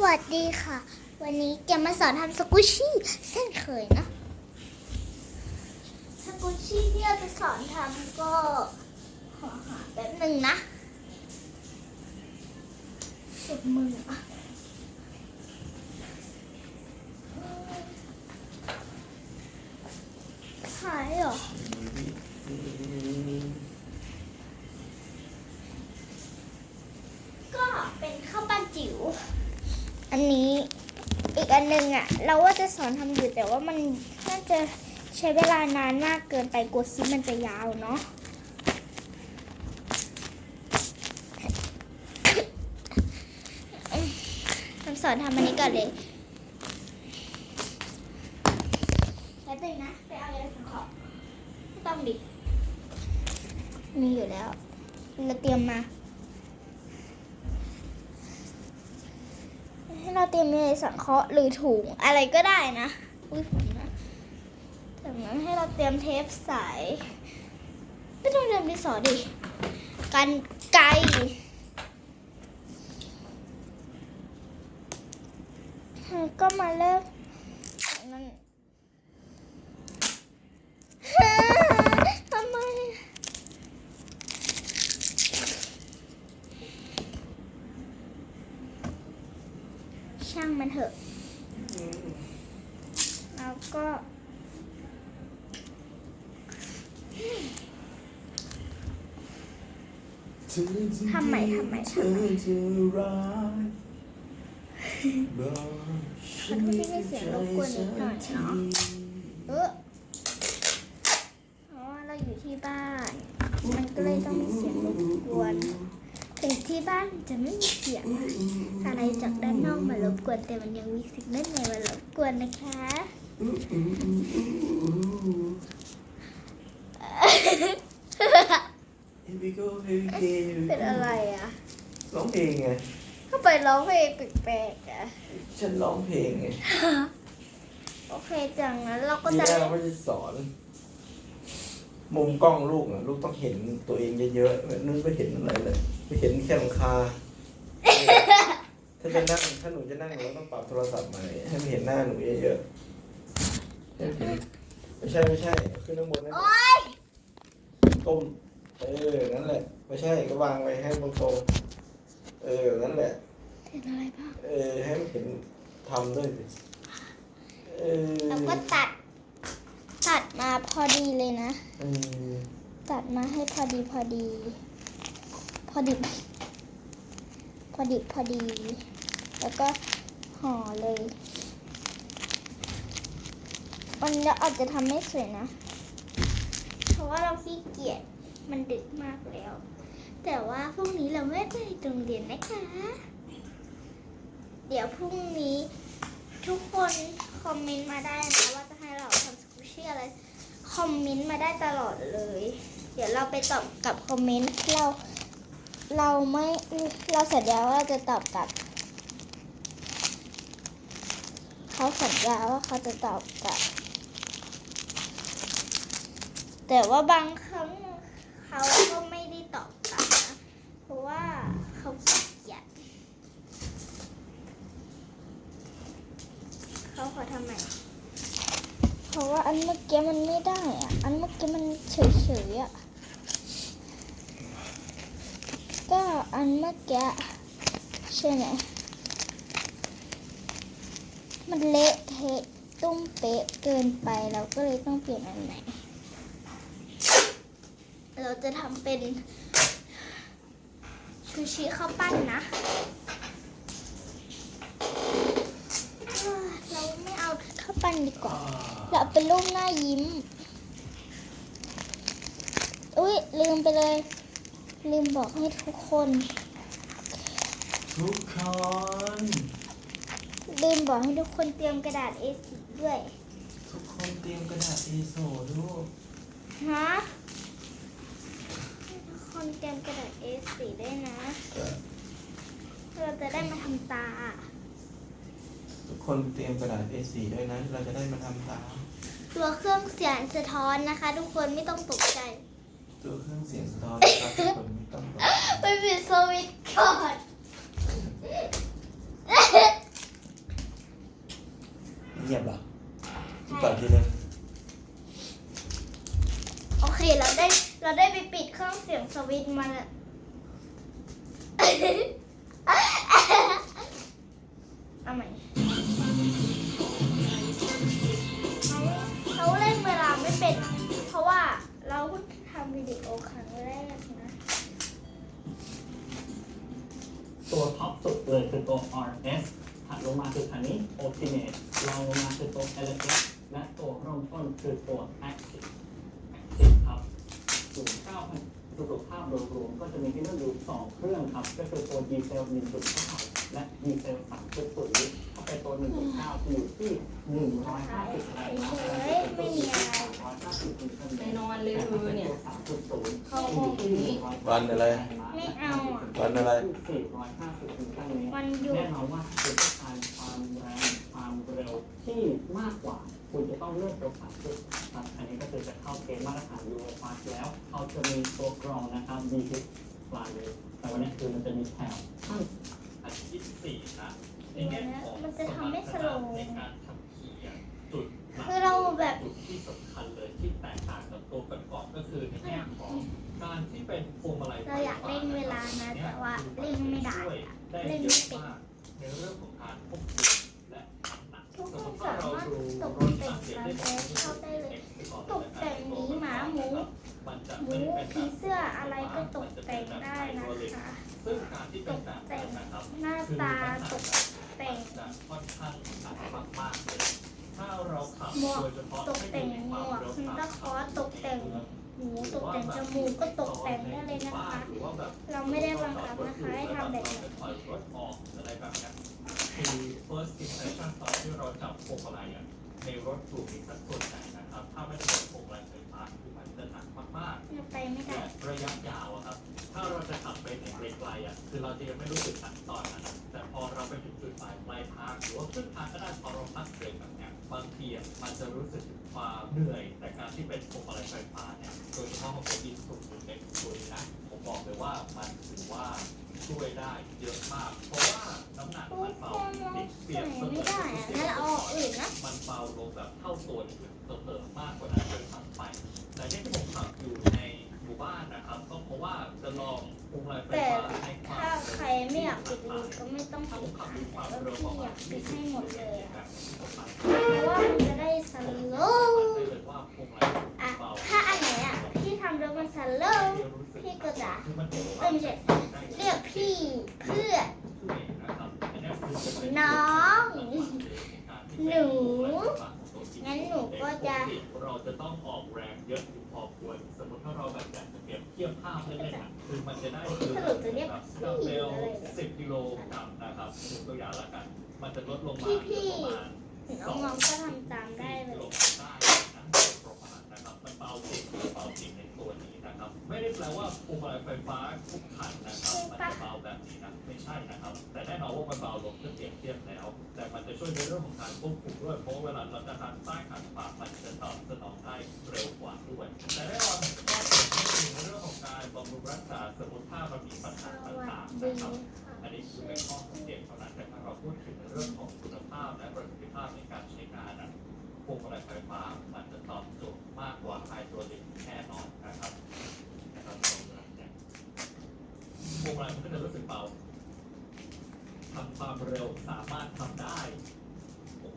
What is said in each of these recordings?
สวัสดีค่ะ วันนี้จะมาสอนทำสกุชชี่เส้นเคยนะ สกุชชี่ที่เราจะสอนทำก็ขอหาแป๊บหนึ่งนะสุดมืออะหายเหรอ ก็เป็นข้าวปั้นจิ๋ว อันนี้อีกอันหนึงอะ เราว่าจะสอนทำอยู่แต่ว่ามันน่าจะใช้เวลานานมากเกินไปกลัวคลิปมันจะยาวเนาะทำสอนทำอันนี้ก่อนเลยแป๊บนึงนะ ไปเอายาสังเคราะห์ไม่ต้องดิ มีอยู่แล้ว เราเตรียมมา ให้ เตรียมในสังเคราะห์หรือถุงอะไรก็ได้นะอุ้ยผมนะจากนั้นให้เราเตรียมเทปใสไม่ต้องเตรียมดิสอดิกันไกรก็มาเริ่มจากนั้น ทำไม ช่างมันเถอะ แล้วก็ ทำไมทำไมทำไมเธอจะรักบอกขอโทษที่มีเสียงรบกวนนิดหน่อยเนาะเออเพราะว่าเราอยู่ที่บ้าน มันก็เลยต้องมีเสียงรบกวนถึงที่บ้านจะไม่มีเสียงอะไรจากด้านนอกมารบกวนแต่มันยังมีสิ่งด้านในมารบกวนนะคะ เฮ บิโก้เฮบิเกเป็นอะไรอะ ร้องเพลงไงเข้าไปร้องเพลงแปลกๆอะฉันร้องเพลงไงโอเคจากนั้นเราก็ทีจะแรกเราก็จะสอน มุมกล้องลูกอะลูกต้องเห็นตัวเองเยอะๆนุ่นไม่เห็นอะไรเลยไม่เห็นแค่หลังคา ถ้าจะนั่งถ้าหนูจะนั่งหนูต้องปรับโทรศัพท์ใหม่ให้มันเห็นหน้าหนูเยอะๆให้มันเห็นไม่ใช่ไม่ใช่ขึ้นข้างบนนั่นโอ๊ยก้ม เออ นั่นแหละ ไม่ใช่ก็วางไว้ให้ตรงๆเออนั่นแหละ เห็นอะไรบ้างเออ ให้มันเห็นทำด้วยสิเออแล้วก็ตัด ตัดมาพอดีเลยนะเออตัดมาให้พอดีพอดี พอดีพอดีพอดี แล้วก็ห่อเลย วันนี้เราอาจจะทำไม่สวยนะ เพราะว่าเราขี้เกียจ มันดึกมากแล้ว แต่ว่าพรุ่งนี้เราไม่ได้ไปโรงเรียนนะคะ เดี๋ยวพรุ่งนี้ทุกคนคอมเมนต์มาได้นะว่าจะให้เราทำสกูชี่อะไร คอมเมนต์มาได้ตลอดเลย เดี๋ยวเราไปตอบกับคอมเมนต์เราเราไม่เราสัญญาว่าจะตอบกลับ เขาสัญญาว่าเขาจะตอบกลับ แต่ว่าบางครั้ง เขาก็ไม่ได้ตอบกลับนะเพราะว่าเขาขี้เกียจเขาขอทำไมเพราะว่าอันเมื่อกี้มันไม่ได้อะอันเมื่อกี้มันเฉยๆอะ ก็อันเมื่อกี้ใช่ไหมมันเละเทะตุ้มเป๊ะเกินไปเราก็เลยต้องเปลี่ยนอันไหน เราจะทำเป็นชูชิข้าวปั้นนะเอ้อเราไม่เอาข้าวปั้นดีกว่า เราเอาเป็นรูปหน้ายิ้ม อุ้ยลืมไปเลย ลืมบอกให้ทุกคน ทุกคน ลืมบอกให้ทุกคนเตรียมกระดาษ A4 ด้วย ทุกคนเตรียมกระดาษ A4 ลูกฮะให้ ทุกคนเตรียมกระดาษ A4 ด้วยนะ เราจะได้มาทำตา ทุกคนเตรียมกระดาษ A4 ด้วยนะ เราจะได้มาทำตามตัวเครื่องเสียงสะท้อนนะคะ ทุกคนไม่ต้องตกใจ ตัวเครื่องเสียงสะท้อนนะครับทุกคนไม่ต้องตกใจไปปิดสวิตช์ก่อน เงียบเหรอก่อนทีนึงโอเคเราได้เราได้ไปปิดเครื่องเสียงสวิตช์มาแล้วเอาใหม่เขาเล่นเวลาไม่เป็น เพราะว่าเราเพิ่งทำวิดีโอครั้งแรกนะ ตัวท็อปสุดเลยคือตัว RS ถัดลงมาคือคันนี้ Ultimate รองลงมาคือตัว LS และตัวเริ่มต้นคือตัว Active ส่วนเก้าสุขภาพโดยรวมก็จะมีที่นั่นอยู่สองเครื่องครับก็คือตัวดีเซล1.9 และดีเซล3.0ถ้าเป็นตัว 1.9จะอยู่ที่ 150แรงม้าเฮ้ยไม่มีอะไรไปนอนเลยเธอเนี่ย3.0เข้าห้องนี้วันอะไร ไม่เอาอะวันอะไร วันหยุดแน่นอนว่าคุณต้องการความแรงความเร็วที่มากกว่า คุณจะต้องเลือกตัวขับซึ่งครับอันนี้ก็คือจะเข้าเกณฑ์มาตรฐานยูโรฟาสแล้วเขาจะมีตัวกรองนะครับ b ีทิปลาเลยแต่วันนี้คือมันจะมีแถวขั้นอันที่สี่นะในแง่ของมันจะทำให้สโลว์ในการขับขี่อะจุดหลักคือเราแบบจุดที่สำคัญเลยที่แตกต่างกับตัวก่อนๆก็คือในแง่ของการที่เป็นพวงมาลัยเราอยากเล่นเวลานะแต่ว่าเล่นไม่ได้อะได้เล่นเยไม่อะเป็นมากในเรื่องของการควบคุม ซึ่งการที่เป็นแบบนั้นนะครับหน้าตาตกแต่งจะค่อนข้างหนักมากๆเลยถ้าเราขับหมวกโดยเฉพาะตกแต่งหมวกซันตาคลอสตกแต่งหูตกแต่งจมูกก็ตกแต่งได้เลยนะคะหรือว่าแบบเราไม่ได้บังคับนะคะให้ทำแบบนี้ถอยรถออกอะไรแบบเนี้ยคือ first impression ตอนที่เราจับพวงมาลัยอะในรถถูกมีสัดส่วนใหญ่นะครับ ถ้าไม่ได้เป็นพวงมาลัยไฟฟ้าคือมันจะหนักมากๆยังไปไม่ได้และระยะยาวอะครับ ถ้าเราจะขับไปในไกลๆอะคือเราจะยังไม่รู้สึกขั้นตอนนั้นอะแต่พอเราไปถึงจุดหมายปลายทางหรือว่าขึ้นทางก็ได้พอเราพักเบรกแบบเนี้ยบางทีอะมันจะรู้สึกถึงความเหนื่อยแต่การที่เป็นพวงมาลัยไฟฟ้าเนี่ยโดยเฉพาะของเป็นอินสุหรือเอ็กซ์ตัวนี้นะผมบอกเลยว่ามันถือว่าช่วยได้เยอะมาก เพราะว่าน้ำหนักทุมันกเบาคนเราติดเปรีใส่ยบเสมืไม่อนได้อะงั้นเราเอาออกอื่นนะมันเบาลงแบบเท่าตัวหรือเติมมากกว่านั้นเลยซ้ำไป แต่ที่ผมขับอยู่ในหมู่บ้านนะค ราะว่าจะลองวงลัยไฟแต่ฟ้าในควาถ้าใครไม่อยากปิดรูก็ไม่ต้องปิดค่ะด้วยความแต่ว่าเร็วประพี่อยากปิดให้หมดเลยอะเพราะว่ามันจะได้สโลมันว์เลยว่าวงลัยอะถ้าอันไหนอะพี่ทำแล้วมันสโลว์พี่ก็จะคือมันเป็นเอ้ยไม่ใช่เรียกพี่เพื่อนน้อง หนู งั้นหนูก็จะ เราจะต้องออกแรงเยอะพอควรสมมติถ้าเราแบบอยากจะเปรียบ เทียบภาพเล่นๆอะคือมันจะได้คือสรุปจะเรียกแบบพี่เร็วอะไรเนี่ยสิบกิโลกรัมนะครับยกตัวอย่างละกัน มันจะลดลงมาพี่เหลือประมาณน้องๆก็ทำตามได้เลยมันเบาจริงเบาจริงในตัวนี้นะครับ ไม่ได้แปลว่าพวงมาลัยไฟฟ้าทุกคันนะครับมันจะเบาแบบนี้นะไม่ใช่นะครับ แต่แน่นอนว่ามันเบาลงเมื่อเปรียบเทียบแล้ว แต่มันจะช่วยในเรื่องของการควบคุมด้วยเพราะว่าเวลาเราจะหันซ้ายหันขวามันจะตอบสนองได้เร็วกว่าด้วยแต่แน่นอนก็เป็นใน เรื่องของการบำรุงรักษาสมมติถ้ามันมีปัญหาต่างๆนะครับ อันนี้คือเป็นข้อสังเกตเท่านั้นแต่ถ้าเราพูดถึงในเรื่องของคุณภาพและประสิทธิภาพในการใช้งานนะพวงมาลัยไฟฟ้ามันจะตอบโจทย์มากกว่าไฮโดรลิกแน่นอนนะครับนะครับตรงนั้นเนี่ยพวงมาลัยมันก็จะรู้สึกเบาทำความเร็วสามารถทำได้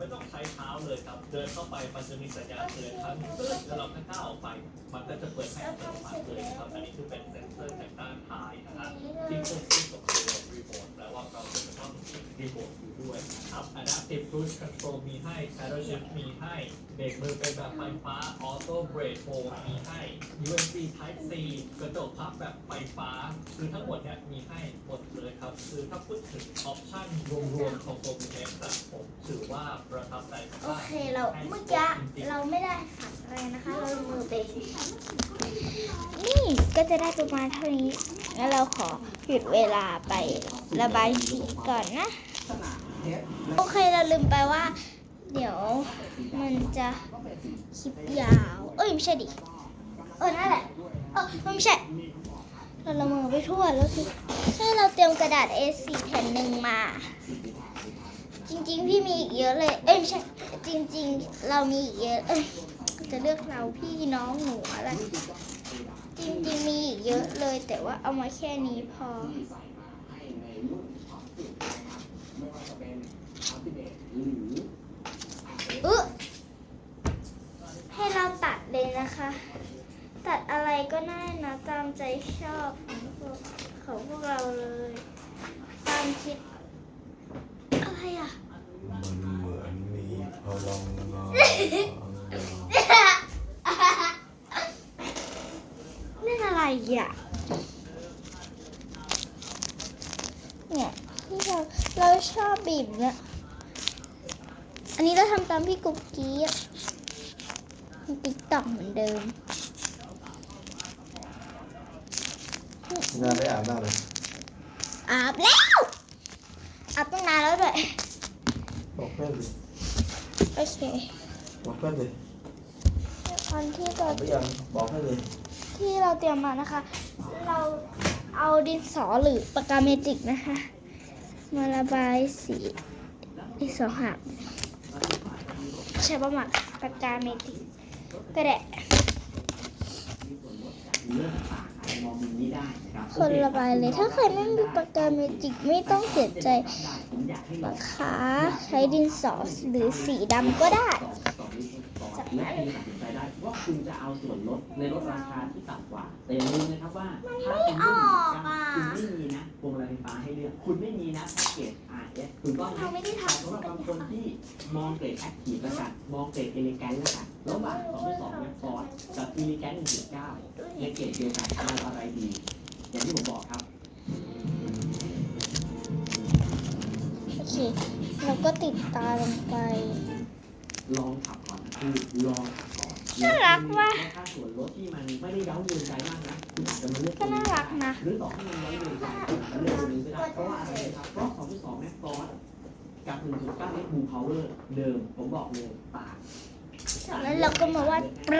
ไม่ต้องใช้เท้าเลยครับ เดินเข้าไปมันจะมีสัญญาณเตือนครั้งตึ้งแล้วเราแค่ก้าวออกไป มันก็จะเปิดให้อัตโนมัติเลยครับ อันนี้คือเป็นเซ็นเซอร์จากด้านท้ายนะครับที่ควบคุมกับ รีโมทแปลว่าเราจะต้องรีโมทอยู่ด้วยนะครับ Adaptive Cruise Control มีให้ Paddle Shift มีให้เบรกมือเป็นแบบไฟฟ้า Auto Brake Mode มีให้ USB Type C กระจกพับแบบไฟฟ้า คือทั้งหมดเนี่ยมีให้หมดเลยครับ คือถ้าพูดถึงออปชั่นรวมๆของตัวมีเอ็กซ์ผมถือว่าประทับใจโอมากเคเราเมื่อกี้เราไม่ได้ฝันอะไรนะคะ เรามือไปนี่ก็จะได้ประมาณเท่านี้ แล้วเราขอหยุดเวลาไประบายสีก่อนนะ โอเคเราลืมไปว่า เดี๋ยวมันจะคลิปยาว เอ้ยไม่ใช่ดิ เออนั่นแหละ เออไม่ใช่ เราละเมอไปทั่วแล้วสิให้เราเตรียมกระดาษ A4 แผ่นหนึ่งมาจริงๆ พี่มีอีกเยอะเลย เอ้ยไม่ใช่ จริง ๆ เรามีอีกเยอะ เอ้ย จะเลือกเราพี่น้องหนูอะไร จริงๆมีอีกเยอะเลย แต่ว่าเอามาแค่นี้พอ อึให้เราตัดเลยนะคะ ตัดอะไรก็ได้นะตามใจชอบของพวกของพวกเราเลย ตามคิดอะไรอะ มันเหมือนมีพลังงาน อะไรอะเนี่ยที่เราเราชอบบีบเนี่ยอันนี้เราทำตามพี่กุ๊กกี้อะติ๊กต็อกเหมือนเดิมงานได้อาบน้ำเลยอาบแล้วอาบตั้งนานแล้วด้วยบอกเพื่อนสิโอเคบอกเพื่อนสิอันที่อาเราบหรือยังบอกให้เลย ที่เราเตรียมมานะคะ เราเอาดินสอหรือปากกาเมจิกนะคะ มาระบายสีดินสอหักใช้ประมาณปากกาเมจิกก็ได้คนระบายเลย ถ้าใครไม่มีปากกาเมจิกไม่ต้องเสียใจนะคะใช้ดินสอหรือสีดำก็ได้ต่อนี้ก่อนและคุณตัดสินใจได้ว่า คุณจะเอาส่วนลดในลดราคาที่ต่ำกว่า แต่อย่าลืมนะครับว่าถ้าคุณไม่มีคุณไม่มีนะพวงมาลัยไฟฟ้าให้เลือก คุณไม่มีนะแพ็กเกจ RS คุณต้องเราไม่ได้ทำสำหรับบางคนที่มองเกรดแอคทีฟแล้วกันมองเกรดเอลิแกนแล้วกันระหว่าง2ด้วย2เว็บฟอร์ดกับเอลิแกน1.9ในเกรดเดียวกันเอาอะไรดี อย่างที่ผมบอกครับโอเคเราก็ติดตาลงไป ลองขับก่อนนะคือลองขับก่อ นน่ารักว่ะแล้วถ้าส่วนลดที่มันไม่ได้เย้าเยือนใจมากนะคุณอาจจะมาเลือกก็น่ารักนะหรือต่อให้มันเย้าเยือนใจคุณเลือกตัวนี้ก็ได้เพราะว่าอะไรนะครับเพราะ2.2แม็กฟอร์ดกับ1.9เม็กบูพาวเวอร์เดิมผมบอกเลยต่างแล้วเราก็มาวาดป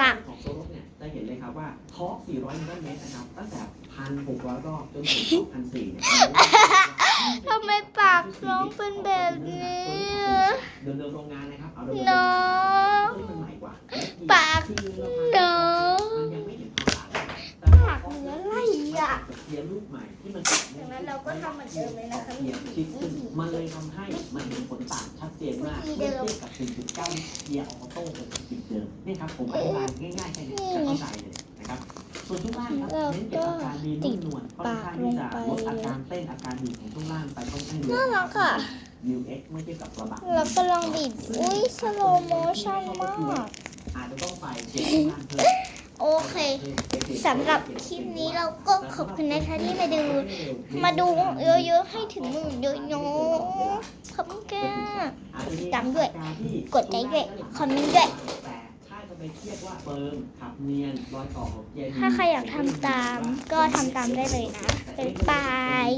รักของตัวรถเนี่ยจะเห็นเลยครับว่าทอร์ก400นิวตันเมตรนะครับตั้งแต่1,600รอบจนถึง2,400เนี่ย ทำไมปากน้องเป็นแบบนี้เดิมเดิมโรงงานนะครับเอาเดิมน้องที่มันใหม่กว่าปากน้องมันยังไม่ถึงความต่างปากเหนืออะไรอะเทียมลูกใหม่ที่มันดังนั้นเราก็ทำเหมือนเดิมเลยนะคะเทียมชิดขึ้นมันเลยทำให้มันเห็นผลต่างชัดเจนมากวิธีเดิเมื่อมเทียบกับ4.9เกียร์ออโต้กับสิบเดิมนี่ครับผมอธิบายง่ายๆแค่นี้จะเข้าใจเลยนะครับส่วนช่วงล่างครับเน้นเกี่ยวกับการดีนุ่มนวล ค่อนข้างที่จะลดอาการเต้นอาการหนีบของช่วงล่างไปค่อนข้างเยอะน่ารักอะ New X เมื่อเทียบกับกระบะเราก็ลองบีบอุ้ยสโลโมชั่นมากอาจจะต้องไปเช็คข้างล่างเพิ่มโอเคสำหรับคลิปนี้เราก็ขอบคุณนะคะที่มาดู มาดูเยอะๆให้ถึงหมื่นเยอะๆขอบคุณค่ะติดตามด้วย กดไลค์ด้วย คอมเมนต์ด้วยแต่ถ้าจะไป เทียบว่าเฟิร์มขับเนียนรอยต่อของเกียร์ดีถ้าใครอยากทำตามก็ทำตามได้เลยนะ บ๊ายบาย